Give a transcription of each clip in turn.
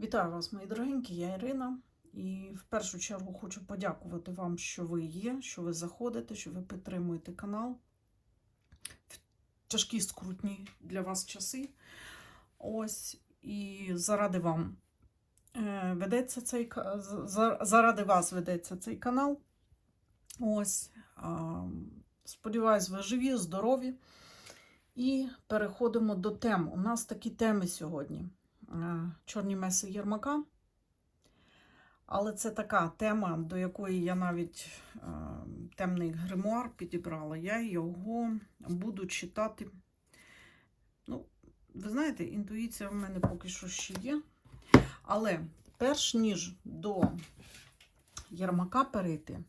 Вітаю вас, мої дорогенькі, я Ірина. І в першу чергу хочу подякувати вам, що ви є, що ви заходите, що ви підтримуєте канал в тяжкі скрутні для вас часи. Ось, і заради вам е, ведеться цей заради вас ведеться цей канал. Ось. Сподіваюсь, ви живі, здорові. І переходимо до тем. У нас такі теми сьогодні. Е, Чорні меси Єрмака. Але це така тема, до якої я навіть е, темний гримуар підібрала. Я його буду читати. Ну, ви знаєте, інтуїція в мене поки що ще є. Але перш ніж до Єрмака перейти,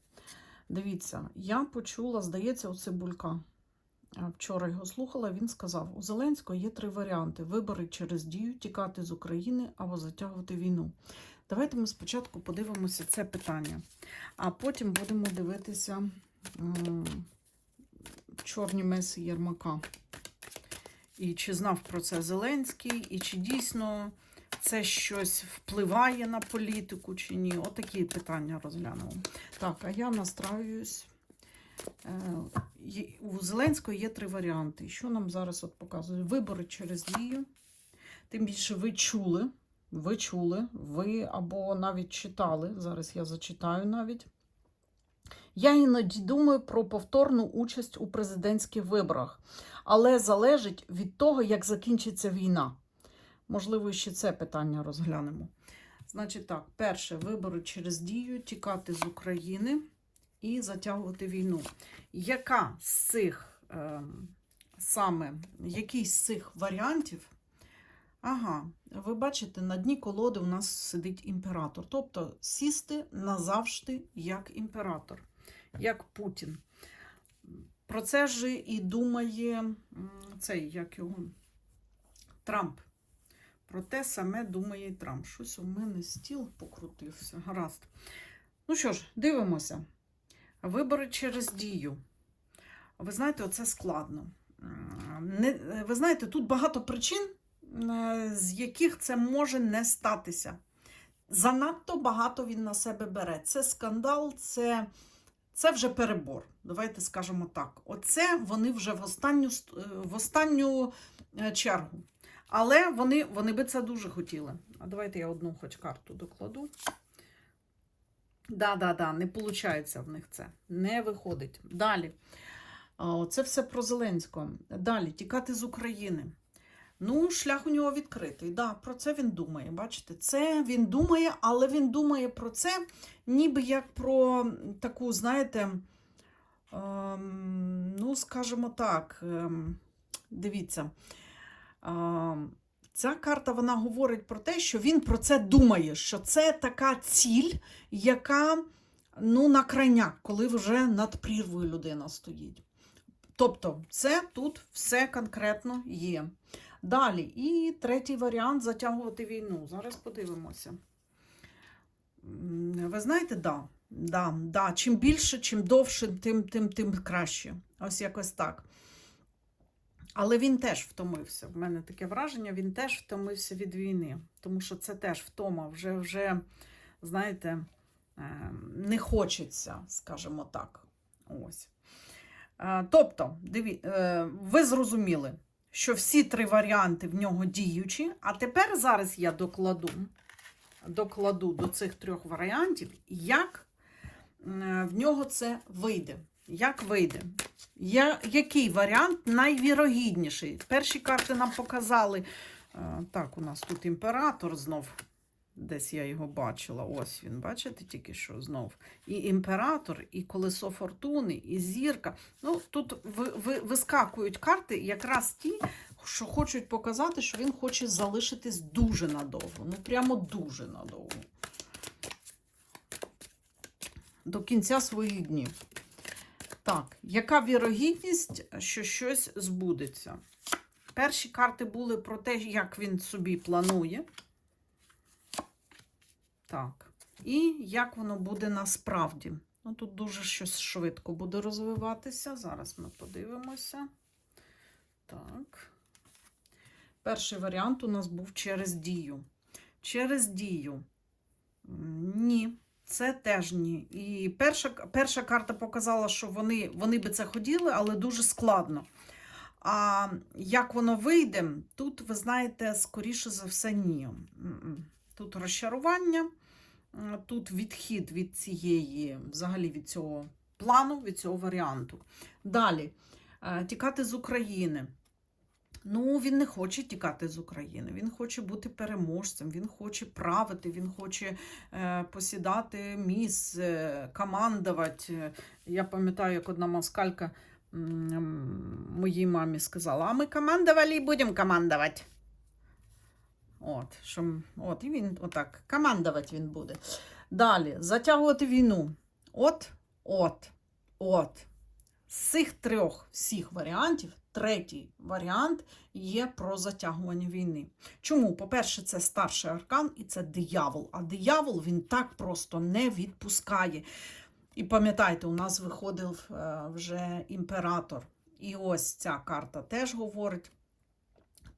дивіться, я почула, здається, у Цибулька. Вчора його слухала, він сказав: у Зеленського є три варіанти: вибори через дію, тікати з України або затягувати війну. Давайте ми спочатку подивимося це питання, а потім будемо дивитися чорні меси Єрмака. І чи знав про це Зеленський, і чи дійсно це щось впливає на політику, чи ні. Отакі питання розглянемо. Так, а я настраююсь. Зеленського є три варіанти. Що нам зараз от показує? Вибори через дію. Тим більше ви чули, ви чули, ви або навіть читали. Зараз я зачитаю навіть. Я іноді думаю про повторну участь у президентських виборах, але залежить від того, як закінчиться війна. Можливо, ще це питання розглянемо. Значить так, перше, вибори через дію, тікати з України і затягувати війну. Яка з цих е, саме який з цих варіантів? Ага, ви бачите, на дні колоди у нас сидить імператор. Тобто сісти назавжди як імператор, як Путін. Про це ж і думає цей, як його Трамп. Про те саме думає Трамп. Щось у мене стіл покрутився. Гаразд. Ну що ж, дивимося. Вибори через дію. Ви знаєте, оце складно. Не, ви знаєте, тут багато причин, е, з яких це може не статися. Занадто багато він на себе бере. Це скандал, це, це вже перебор. Давайте скажемо так. Оце вони вже в останню, е, в останню е, чергу. Але вони, вони би це дуже хотіли. А давайте я одну хоч карту докладу. Да, да, да, не виходить в них це. Не виходить. Далі. Це все про Зеленського. Далі, тікати з України. Ну, шлях у нього відкритий. Да, про це він думає. Бачите, це він думає, але він думає про це, ніби як про таку, знаєте, ем, ну, скажімо так, ем, дивіться. ем, Ця карта вона говорить про те, що він про це думає, що це така ціль, яка ну, на крайняк, коли вже над прірвою людина стоїть. Тобто, це тут все конкретно є. Далі, і третій варіант затягувати війну. Зараз подивимося. Ви знаєте, да, да, да. чим більше, чим довше, тим, тим, тим краще. Ось якось так. Але він теж втомився. В мене таке враження, він теж втомився від війни. Тому що це теж втома. Вже, вже знаєте, е, не хочеться, скажімо так. Ось. Е, Тобто, диві, е, ви зрозуміли, що всі три варіанти в нього діючі, а тепер зараз я докладу, докладу до цих трьох варіантів, як е, в нього це вийде. Як вийде? Я, який варіант найвірогідніший? Перші карти нам показали. е, Так, у нас тут імператор знов. Десь я його бачила. Ось він, бачите, тільки що знов. І імператор, і колесо фортуни, і зірка. Ну, тут ви, ви, вискакують карти якраз ті, що хочуть показати, що він хоче залишитись дуже надовго. Ну, прямо дуже надовго. До кінця своїх днів. Так, яка вірогідність, що щось збудеться? Перші карти були про те, як він собі планує. Так. І як воно буде насправді. Ну, тут дуже щось швидко буде розвиватися. Зараз ми подивимося. Так. Перший варіант у нас був через дію. через дію. Ні, це теж ні. І перша, перша карта показала, що вони, вони би це хотіли, але дуже складно. А як воно вийде, тут, ви знаєте, скоріше за все, ні. Тут розчарування, тут відхід від цієї, взагалі від цього плану, від цього варіанту. Далі, е, тікати з України. Ну, він не хоче тікати з України, він хоче бути переможцем, він хоче правити, він хоче е, посідати місце, командувати. Я пам'ятаю, як одна москалька моїй мамі сказала: а ми командували і будемо командувати. От, що, от, і він отак, командувати він буде. Далі, затягувати війну. От, от, от. З цих трьох всіх варіантів, третій варіант є про затягування війни. Чому? По-перше, це старший аркан і це диявол. А диявол він так просто не відпускає. І пам'ятайте, у нас виходив е, вже імператор. І ось ця карта теж говорить.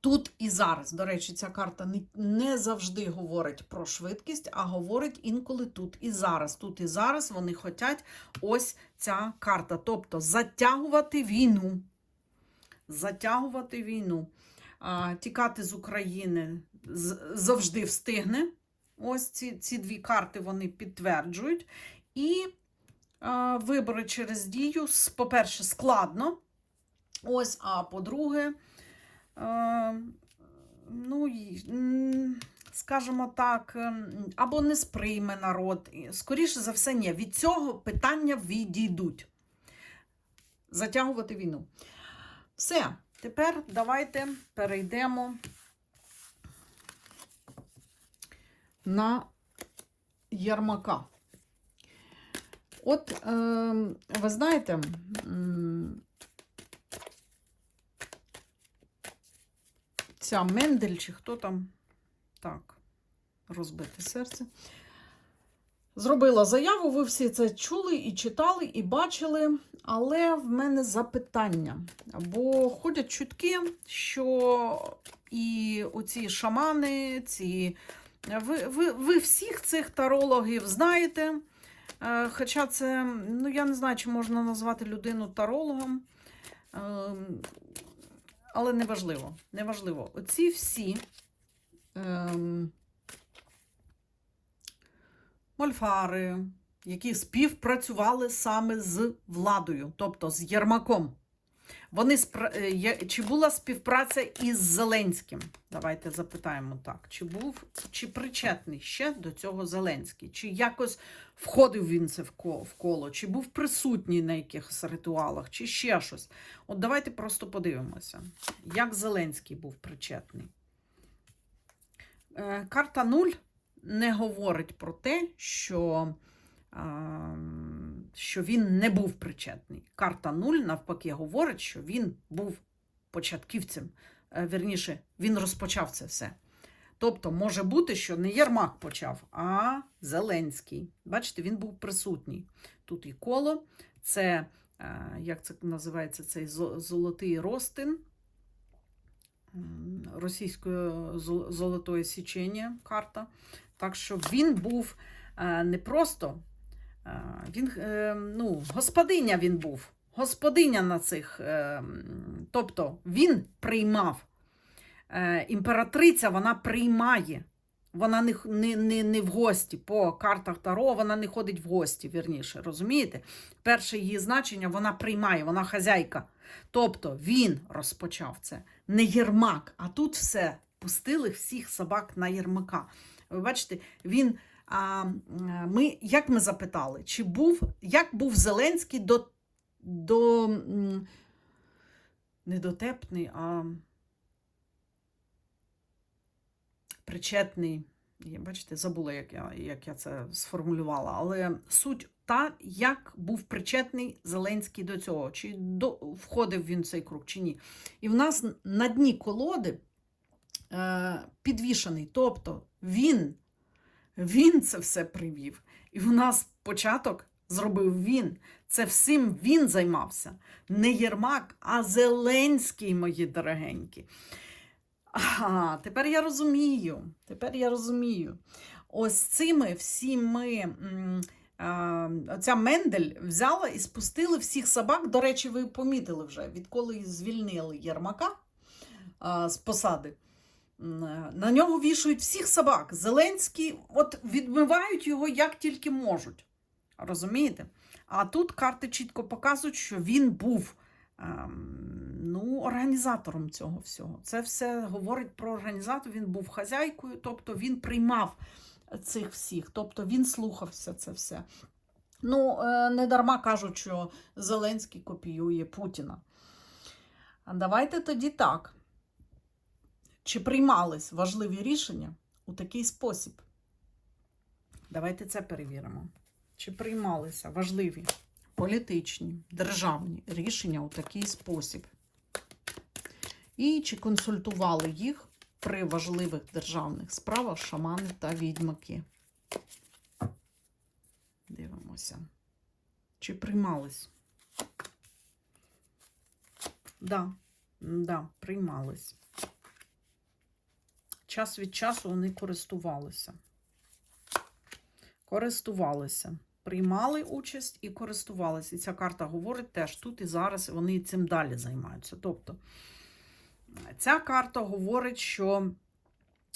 Тут і зараз, до речі, ця карта не, не завжди говорить про швидкість, а говорить інколи тут і зараз. Тут і зараз вони хочуть ось ця карта. Тобто затягувати війну. Затягувати війну. Тікати з України завжди встигне. Ось ці, ці дві карти вони підтверджують. І а, вибори через дію, по-перше, складно. Ось, а по-друге, е, ну, скажімо так, ем, або не сприйме народ. Скоріше за все, ні. Від цього питання відійдуть. Затягувати війну. Все, тепер давайте перейдемо на Єрмака. От, е, ви знаєте, ця Мендель, чи хто там так, розбите серце. Зробила заяву, ви всі це чули і читали, і бачили, але в мене запитання. Бо ходять чутки, що і оці шамани, ці. Ви, ви, ви всіх цих тарологів знаєте. Е, Хоча це, ну я не знаю, чи можна назвати людину тарологом. Ем, Але неважливо. Неважливо. Оці всі ем, мольфари, які співпрацювали саме з владою, тобто з Єрмаком. Вони спра- е, чи була співпраця із Зеленським? Давайте запитаємо так. Чи був чи причетний ще до цього Зеленський? Чи якось входив він це в коло, чи був присутній на якихось ритуалах, чи ще щось? От давайте просто подивимося, як Зеленський був причетний. Е, Карта 0 не говорить про те, що, що він не був причетний. Карта 0 навпаки говорить, що він був початківцем. Е, Вірніше, він розпочав це все. Тобто, може бути, що не Єрмак почав, а Зеленський. Бачите, він був присутній. Тут і коло, це, е, як це називається, цей золотий ростин російської зо- золотої січення карта. Так що він був е, не просто, е, він, е, ну, господиня він був, господиня на цих. Тобто він приймав. Імператриця вона приймає. Вона не, не, не, не в гості по картах Таро, вона не ходить в гості, вірніше, розумієте? Перше її значення вона приймає, вона хазяйка. Тобто він розпочав це, не Єрмак, а тут все пустили всіх собак на Єрмака. Ви бачите, він. А, ми, як ми запитали, чи був, як був Зеленський до, до м, не дотепний, а причетний. Бачите, забула, як я, як я це сформулювала. Але суть та, як був причетний Зеленський до цього, чи до, входив він в цей круг, чи ні. І в нас на дні колоди е, підвішений. Тобто він, він це все привів. І в нас початок зробив він. Це всім він займався. Не Єрмак, а Зеленський, мої дорогенькі. Ага, тепер я розумію. Тепер я розумію. Ось цими всіми. а, Мендель взяла і спустили всіх собак. До речі, ви помітили вже, відколи звільнили Єрмака з посади. Е, На нього вішають всіх собак. Зеленський, от відмивають його як тільки можуть. Розумієте? А тут карти чітко показують, що він був ем, ну, організатором цього всього. Це все говорить про організатор. Він був хазяйкою, тобто він приймав цих всіх, тобто він слухався це все. Ну, е, не дарма кажуть, що Зеленський копіює Путіна. Давайте тоді так. Чи приймались важливі рішення у такий спосіб? Давайте це перевіримо. Чи приймалися важливі політичні, державні рішення у такий спосіб? І чи консультували їх при важливих державних справах шамани та відьмаки? Дивимося. Чи приймались? Да, да, приймались. Час від часу вони користувалися. Користувалися. Приймали участь і користувалися. І ця карта говорить теж тут і зараз вони цим далі займаються. Тобто, ця карта говорить, що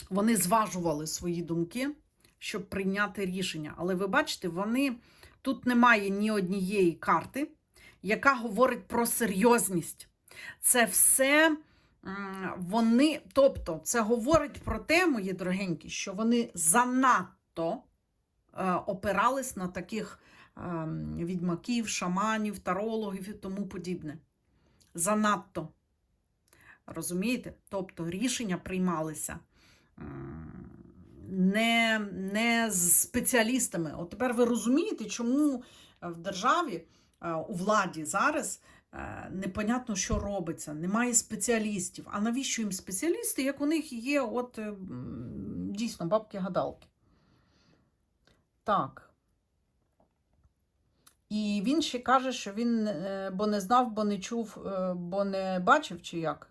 вони зважували свої думки, щоб прийняти рішення. Але ви бачите, вони тут немає ні однієї карти, яка говорить про серйозність. Це все вони, тобто, це говорить про те, мої дорогенькі, що вони занадто е, опирались на таких е, відьмаків, шаманів, тарологів і тому подібне. Занадто. Розумієте? Тобто рішення приймалися не, не з спеціалістами. От тепер ви розумієте, чому в державі, е, у владі зараз е, непонятно, що робиться, немає спеціалістів. А навіщо їм спеціалісти, як у них є от е, дійсно бабки-гадалки? Так. І він ще каже, що він е, бо не знав, бо не чув, е, бо не бачив, чи як.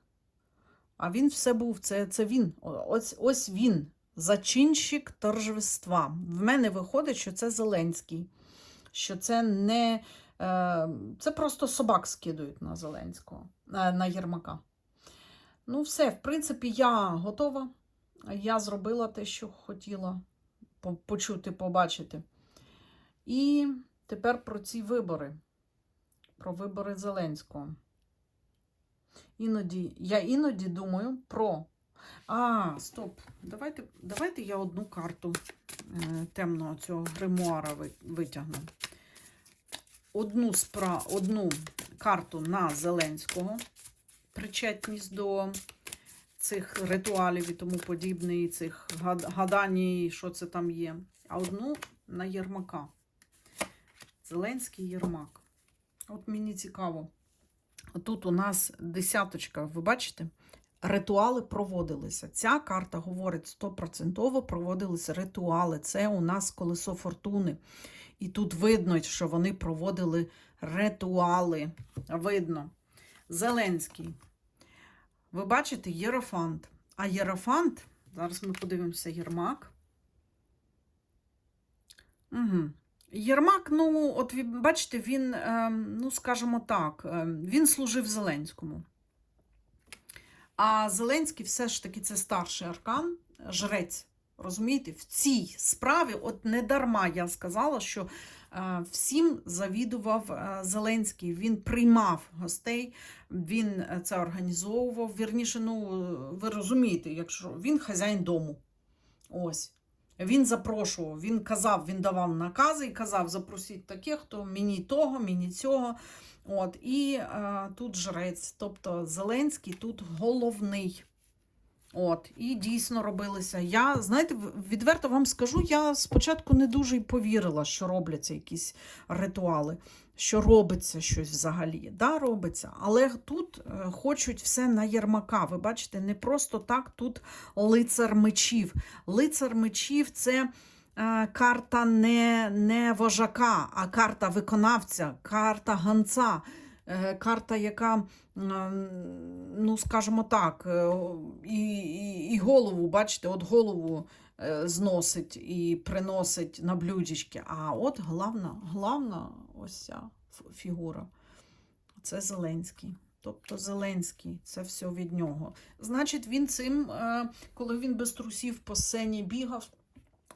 А він все був, це, це він. Ось, ось він, зачинщик торжества. В мене виходить, що це Зеленський, що це не. Е, Це просто собак скидують на Зеленського, на Єрмака. Ну, все, в принципі, я готова. Я зробила те, що хотіла почути, побачити. І тепер про ці вибори, про вибори Зеленського. Іноді, я іноді думаю про. А, стоп. Давайте, давайте я одну карту е, темного цього гримуара витягну. Одну, спра, одну карту на Зеленського, причетність до цих ритуалів і тому подібне, і цих гад- гадань, що це там є. А одну на Єрмака. Зеленський Єрмак. От мені цікаво. Тут у нас десяточка, ви бачите? Ритуали проводилися. Ця карта говорить стопроцентово проводилися ритуали. Це у нас колесо фортуни. І тут видно, що вони проводили ритуали. Видно. Зеленський. Ви бачите Єрофант. А Єрофант, зараз ми подивимося Єрмак. Угу. Єрмак, ну, от бачите, він, ем, ну, скажімо так, ем, він служив Зеленському. А Зеленський все ж таки це старший аркан, жрець. Розумієте, в цій справі, от не дарма я сказала, що е, всім завідував е, Зеленський. Він приймав гостей, він е, це організовував. Вірніше, ну, ви розумієте, якщо він хазяїн дому. Ось. Він запрошував, він казав, він давав накази і казав: запросіть таких, хто мені того, мені цього. От, і е, тут жрець, тобто Зеленський тут головний. От, і дійсно робилися. Я, знаєте, відверто вам скажу, я спочатку не дуже й повірила, що робляться якісь ритуали, що робиться щось взагалі. Да, робиться. Але тут е, хочуть все на Єрмака. Ви бачите, не просто так тут лицар мечів. Лицар мечів це е, карта не, не вожака, а карта виконавця, карта ганця. Е, карта, яка, ну, скажімо так, е, і, і, і голову, бачите, от голову е, зносить і приносить на блюдечки. А от главна, главна ось ця фігура. Це Зеленський. Тобто Зеленський, це все від нього. Значить, він цим, коли він без трусів по сцені бігав,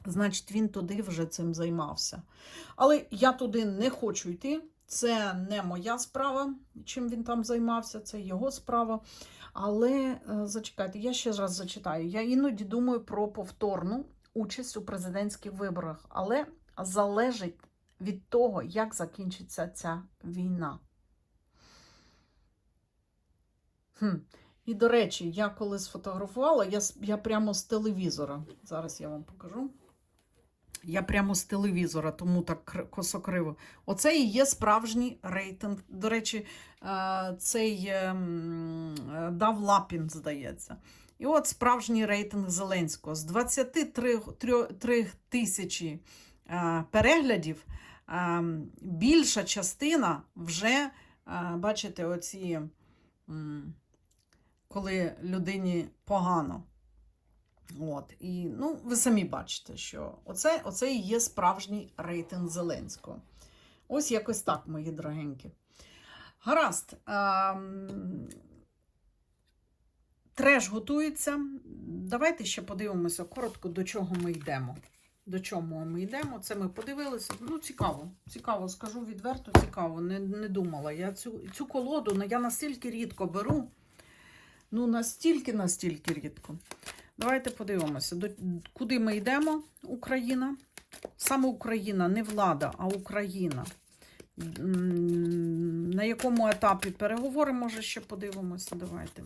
значить, він туди вже цим займався. Але я туди не хочу йти. Це не моя справа, чим він там займався, це його справа. Але е, зачекайте, я ще раз зачитаю. Я іноді думаю про повторну участь у президентських виборах, але залежить від того, як закінчиться ця війна. Хм. І, до речі, я коли сфотографувала, я, я прямо з телевізора. Зараз я вам покажу. Я прямо з телевізора, тому так косокриво. Оце і є справжній рейтинг. До речі, е, цей ем, е, дав Лапін, здається. І от справжній рейтинг Зеленського. З 23 тисячі е, переглядів більша частина вже, е, бачите, оці, коли людині погано. От, і ну, ви самі бачите, що оце, оце і є справжній рейтинг Зеленського. Ось якось так, мої дорогенькі. Гаразд. ем, Треш готується. Давайте ще подивимося коротко, до чого ми йдемо. До чого ми йдемо? Це ми подивилися. Ну, цікаво. Цікаво, скажу відверто, цікаво. Не, не думала. Я цю, цю колоду ну, я настільки рідко беру. Ну, настільки, настільки рідко. Давайте подивимося, до, куди ми йдемо, Україна. Саме Україна, не влада, а Україна. На якому етапі переговори, може, ще подивимося. Давайте.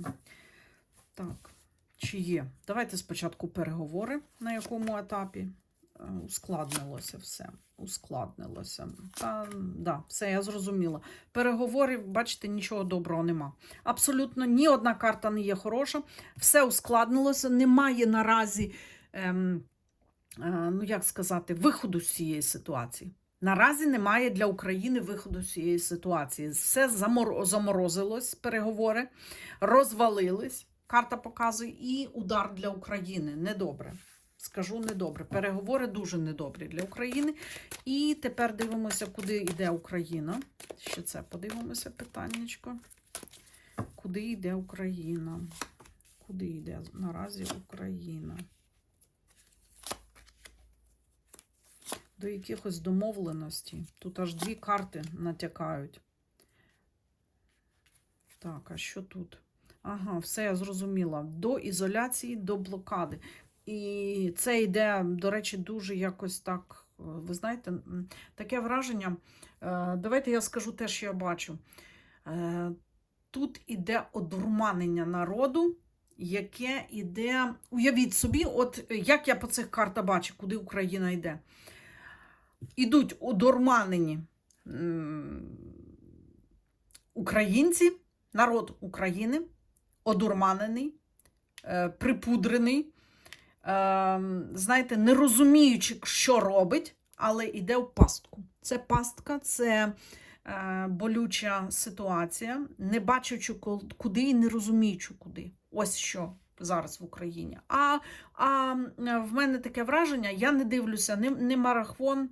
Так, чи є? Давайте спочатку переговори, на якому етапі. Ускладнилося все. Ускладнилося. Та, да, все, я зрозуміла. Переговорів, бачите, нічого доброго нема. Абсолютно ні одна карта не є хороша. Все ускладнилося. Немає наразі, ем, е, ну як сказати, виходу з цієї ситуації. Наразі немає для України виходу з цієї ситуації. Все замор... заморозилось, переговори, розвалились. Карта показує і удар для України. Недобре. Скажу недобре. Переговори дуже недобрі для України. І тепер дивимося, куди йде Україна. Ще це подивимося питаннячко. Куди йде Україна? Куди йде наразі Україна? До якихось домовленостей. Тут аж дві карти натякають. Так, а що тут? Ага, все я зрозуміла. До ізоляції, до блокади. І це йде, до речі, дуже якось так. е, Ви знаєте, таке враження. е, Давайте я скажу те, що я бачу. Е, Тут іде одурманення народу, яке іде. Уявіть собі, от як я по цих картах бачу, куди Україна йде. Ідуть одурманені українці, народ України, одурманений, припудрений, знаєте, не розуміючи, що робить, але йде в пастку. Це пастка, це е, болюча ситуація, не бачачи куди і не розуміючи куди. Ось що зараз в Україні. А, а в мене таке враження: я не дивлюся не, не марафон.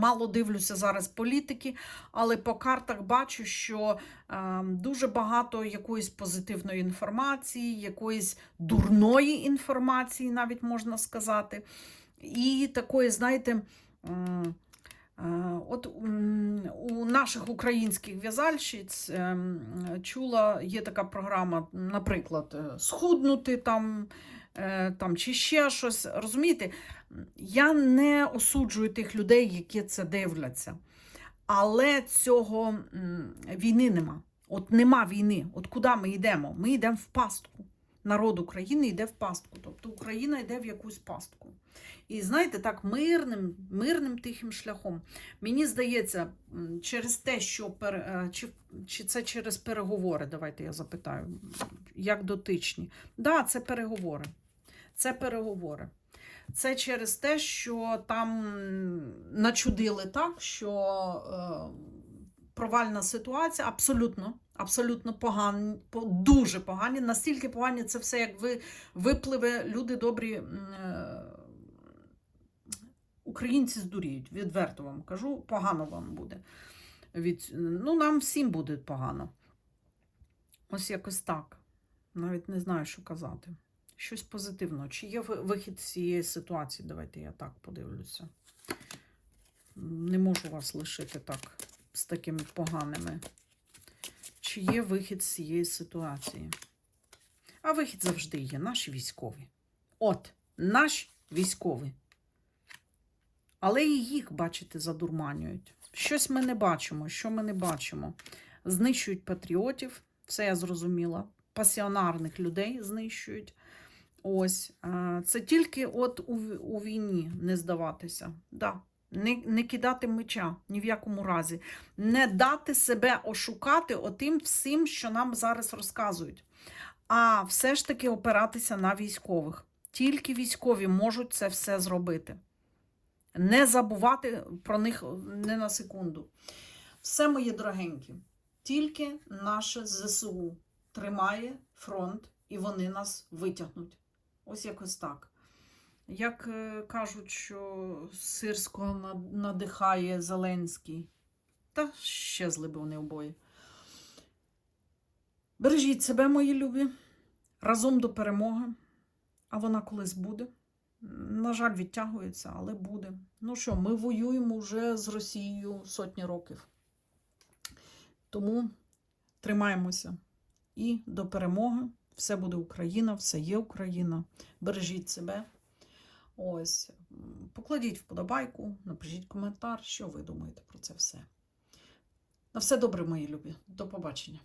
Мало дивлюся зараз політики, але по картах бачу, що е, дуже багато якоїсь позитивної інформації, якоїсь дурної інформації, навіть можна сказати. І такої, знаєте, от у наших українських в'язальщиць ем, чула, є така програма, наприклад, е, схуднути там, е, там чи ще щось. Розумієте, я не осуджую тих людей, які це дивляться. Але цього війни нема. От нема війни. От куди ми йдемо? Ми йдемо в пастку. Народ України йде в пастку. Тобто Україна йде в якусь пастку. І знаєте, так мирним, мирним тихим шляхом. Мені здається, через те, що пер... е, чи, чи це через переговори, давайте я запитаю, як дотичні. Так, да, це переговори. Це переговори. Це через те, що там начудили так, що е, провальна ситуація, абсолютно, абсолютно погані, дуже погані. Настільки погані це все, як ви випливе, люди добрі. Українці здуріють, відверто вам кажу, погано вам буде. Від... Ну, нам всім буде погано. Ось якось так. Навіть не знаю, що казати. Щось позитивне. Чи є вихід з цієї ситуації? Давайте я так подивлюся. Не можу вас лишити так з такими поганими. Чи є вихід з цієї ситуації? А вихід завжди є. Наші військові. От, наші військові. Але і їх, бачите, задурманюють. Щось ми не бачимо. Що ми не бачимо? Знищують патріотів, все я зрозуміла. Пасіонарних людей знищують. Ось. Це тільки от у, у війні не здаватися. Да. Не, не кидати меча ні в якому разі. Не дати себе ошукати отим всім, що нам зараз розказують. А все ж таки опиратися на військових. Тільки військові можуть це все зробити. Не забувати про них не на секунду. Все, мої дорогенькі, тільки наше ЗСУ тримає фронт, і вони нас витягнуть. Ось якось так. Як е, кажуть, що Сирського надихає Зеленський, та щезли б вони обоє. Бережіть себе, мої любі, разом до перемоги, а вона колись буде. На жаль, відтягується, але буде. Ну що, ми воюємо вже з Росією сотні років. Тому тримаємося і до перемоги. Все буде Україна, все є Україна. Бережіть себе. Ось, покладіть вподобайку, напишіть коментар, що ви думаєте про це все. На все добре, мої любі. До побачення.